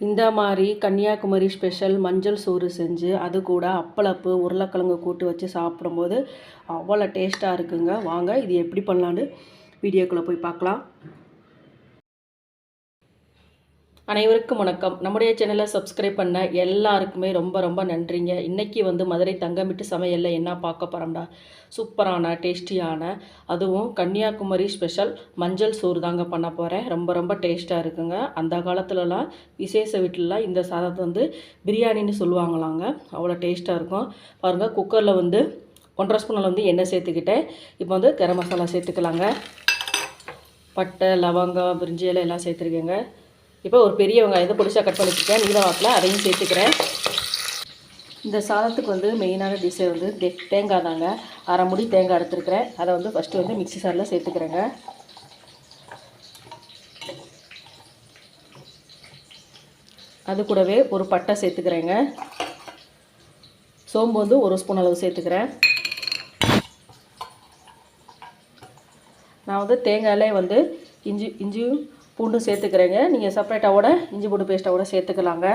இந்த மாதிரி கன்னியாகுமரி ஸ்பெஷல் மஞ்சள் சோறு செஞ்சு அது கூட அப்பளப்பு உருளைக்கிழங்கு கூட்டு வச்சு சாப்பிடும்போது அவ்வளோ டேஸ்ட்டாக இருக்குங்க. வாங்க இது எப்படி பண்ணலான்னு வீடியோக்குள்ளே போய் பார்க்கலாம். அனைவருக்கும் வணக்கம். நம்முடைய சேனலை சப்ஸ்கிரைப் பண்ண எல்லாருக்குமே ரொம்ப ரொம்ப நன்றிங்க. இன்றைக்கி வந்து மதுரை தங்கமிட்டு சமையலில் என்ன பார்க்க போகிறோம்டா சூப்பரான டேஸ்டியான அதுவும் கன்னியாகுமரி ஸ்பெஷல் மஞ்சள் சோறு தாங்க பண்ண போகிறேன் ரொம்ப ரொம்ப டேஸ்ட்டாக இருக்குங்க. அந்த காலத்துலலாம் விசேஷ வீட்டிலலாம் இந்த சாதத்தை வந்து பிரியாணின்னு சொல்லுவாங்களாங்க. அவ்வளோ டேஸ்ட்டாக இருக்கும். பாருங்கள் குக்கரில் வந்து ஒன்றரை ஸ்பூனில் வந்து எண்ணெய் சேர்த்துக்கிட்டேன். இப்போ வந்து கரம் மசாலா சேர்த்துக்கலாங்க. பட்டை லவங்கம் பிரிஞ்சி இலை எல்லாம் சேர்த்துருக்கேங்க. இப்போ ஒரு பெரிய வெங்காயத்தை பொடிசாக கட் பண்ணிக்கிட்டேன் வச்சுருக்கேன் நீல வாக்கில் அதையும் சேர்த்துக்கிறேன். இந்த சாதத்துக்கு வந்து மெயினான டிஷ்ஷை வந்து தே தேங்காய் தாங்க. அரை முடி தேங்காய் எடுத்துருக்கிறேன். அதை வந்து ஃபஸ்ட்டு வந்து மிக்சி சாரில் சேர்த்துக்கிறேங்க. அது கூடவே ஒரு பட்டை சேர்த்துக்கிறேங்க. சோம்பு வந்து ஒரு ஸ்பூன் அளவு சேர்த்துக்கிறேன். நான் வந்து தேங்காயிலே வந்து இஞ்சி இஞ்சியும் பூண்டும் சேர்த்துக்கிறேங்க. நீங்கள் செப்பரேட்டாவோட இஞ்சி பூண்டு பேஸ்ட்டாவோட சேர்த்துக்கலாங்க.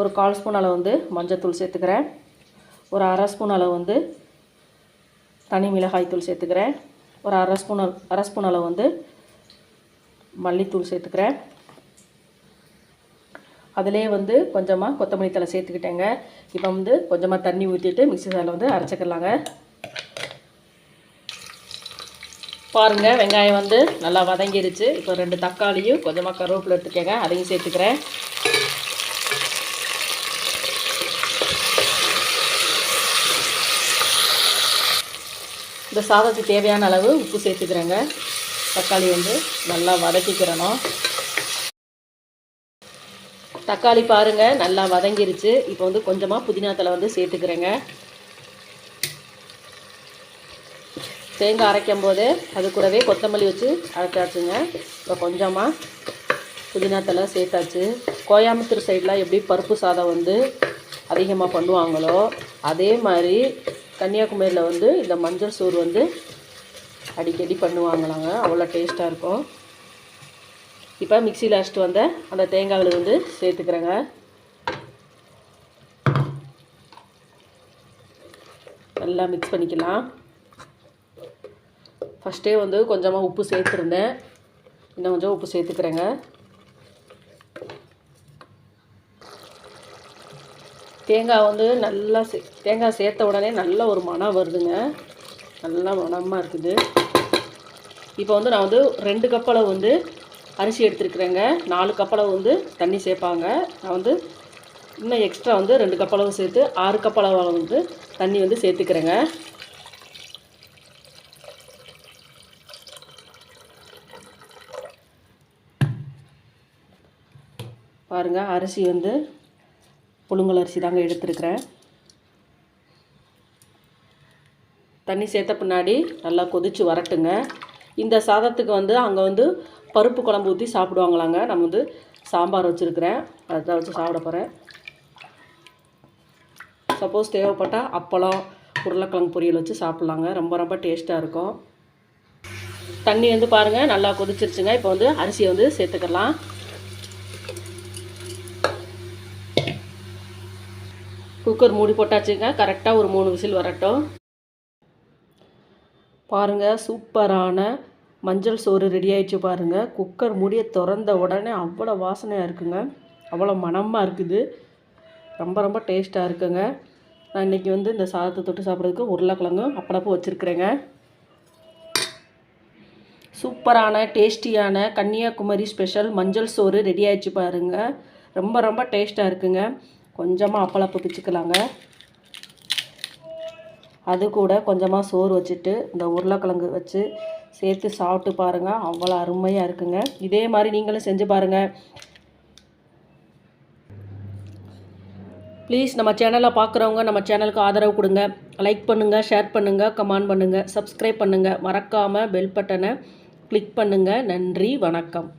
ஒரு கால் ஸ்பூன் அளவு வந்து மஞ்சத்தூள் சேர்த்துக்கிறேன். ஒரு அரை ஸ்பூன் அளவு வந்து தனி மிளகாய் தூள் சேர்த்துக்கிறேன். ஒரு அரை ஸ்பூன் அரை ஸ்பூன் அளவு வந்து மல்லித்தூள் சேர்த்துக்கிறேன். அதிலே வந்து கொஞ்சமாக கொத்தமல்லி தலை சேர்த்துக்கிட்டேங்க. இப்போ வந்து கொஞ்சமாக தண்ணி ஊற்றிட்டு மிக்ஸி சாரில் வந்து அரைச்சிக்கலாங்க. பாருங்கள் வெங்காயம் வந்து நல்லா வதங்கிருச்சு. இப்போ ரெண்டு தக்காளியும் கொஞ்சமாக கருவேப்பில் எடுத்துக்கங்க அதையும் சேர்த்துக்கிறேன். இந்த சாதத்துக்கு தேவையான அளவு உப்பு சேர்த்துக்கிறேங்க. தக்காளி வந்து நல்லா வதக்கிக்கிறணும். தக்காளி பாருங்கள் நல்லா வதங்கிருச்சு. இப்போ வந்து கொஞ்சமாக புதினா தலை வந்து சேர்த்துக்கிறேங்க. தேங்காய் அரைக்கும் போது அது கூடவே கொத்தமல்லி வச்சு அரைச்சாச்சுங்க. இப்போ கொஞ்சமாக புதினா சேர்த்தாச்சு. கோயம்புத்தூர் சைடெலாம் எப்படி பருப்பு சாதம் வந்து அதிகமாக பண்ணுவாங்களோ அதே மாதிரி கன்னியாகுமரியில் வந்து இந்த மஞ்சள் சோறு வந்து அடிக்கடி பண்ணுவாங்களாங்க. அவ்வளோ டேஸ்ட்டாக இருக்கும். இப்போ மிக்சியில் அரைச்சிட்டு வந்த அந்த தேங்காயில் வந்து சேர்த்துக்கிறேங்க. நல்லா மிக்ஸ் பண்ணிக்கலாம். ஃபஸ்ட்டே வந்து கொஞ்சமாக உப்பு சேர்த்துருந்தேன். இன்னும் கொஞ்சம் உப்பு சேர்த்துக்கிறேங்க. தேங்காய் வந்து நல்லா சே தேங்காய் சேர்த்த உடனே நல்ல ஒரு மனம் வருதுங்க. நல்லா மனமாக இருக்குது. இப்போ வந்து நான் வந்து ரெண்டு கப்பளவு வந்து அரிசி எடுத்துருக்குறேங்க. நாலு கப்பளவு வந்து தண்ணி சேர்ப்பாங்க. நான் வந்து இன்னும் எக்ஸ்ட்ரா வந்து ரெண்டு கப்பளவு சேர்த்து ஆறு கப்பளவு வந்து தண்ணி வந்து சேர்த்துக்கிறேங்க. பாருங்கள் அரிசி வந்து புழுங்கல் அரிசி தாங்க எடுத்துருக்குறேன். தண்ணி சேர்த்த பின்னாடி நல்லா கொதித்து வரட்டுங்க. இந்த சாதத்துக்கு வந்து அங்கே வந்து பருப்பு குழம்பு ஊற்றி சாப்பிடுவாங்களாங்க. நம்ம வந்து சாம்பார் வச்சுருக்கிறேன். அதை வச்சு சாப்பிட போகிறேன் சப்போஸ் தேவைப்பட்டால் அப்பளம் உருளைக்கிழங்கு பொரியல் வச்சு சாப்பிட்லாங்க. ரொம்ப ரொம்ப டேஸ்ட்டாக இருக்கும். தண்ணி வந்து பாருங்கள் நல்லா கொதிச்சிருச்சுங்க. இப்போ வந்து அரிசியை வந்து சேர்த்துக்கலாம். குக்கர் மூடி போட்டாச்சுங்க. கரெக்டாக ஒரு மூணு விசில் வரட்டும். பாருங்கள் சூப்பரான மஞ்சள் சோறு ரெடி ஆயிடுச்சு பாருங்கள் குக்கர் மூடியை திறந்த உடனே அவ்வளோ வாசனையாக இருக்குங்க. அவ்வளோ மணமாக இருக்குது. ரொம்ப ரொம்ப டேஸ்ட்டாக இருக்குங்க. நான் இன்றைக்கி வந்து இந்த சாதத்தை தொட்டு சாப்பிட்றதுக்கு உருளைக்கிழங்கும் அப்பளப்பும் வச்சுருக்குறேங்க. சூப்பரான டேஸ்டியான கன்னியாகுமரி ஸ்பெஷல் மஞ்சள் சோறு ரெடி ஆயிடுச்சு பாருங்கள் ரொம்ப ரொம்ப டேஸ்ட்டாக இருக்குங்க. கொஞ்சமாக அப்பளப்பு பிச்சுக்கலாங்க. அது கூட கொஞ்சமாக சோறு வச்சுட்டு இந்த உருளைக்கிழங்கு வச்சு சேர்த்து சாப்பிட்டு பாருங்கள் அவ்வளோ அருமையாக இருக்குங்க. இதே மாதிரி நீங்களும் செஞ்சு பாருங்கள் ப்ளீஸ் நம்ம சேனலை பார்க்குறவங்க நம்ம சேனலுக்கு ஆதரவு கொடுங்க. லைக் பண்ணுங்கள் ஷேர் பண்ணுங்கள் கமெண்ட் பண்ணுங்கள் சப்ஸ்கிரைப் பண்ணுங்கள் மறக்காமல் பெல் பட்டனை கிளிக் பண்ணுங்கள் நன்றி வணக்கம்.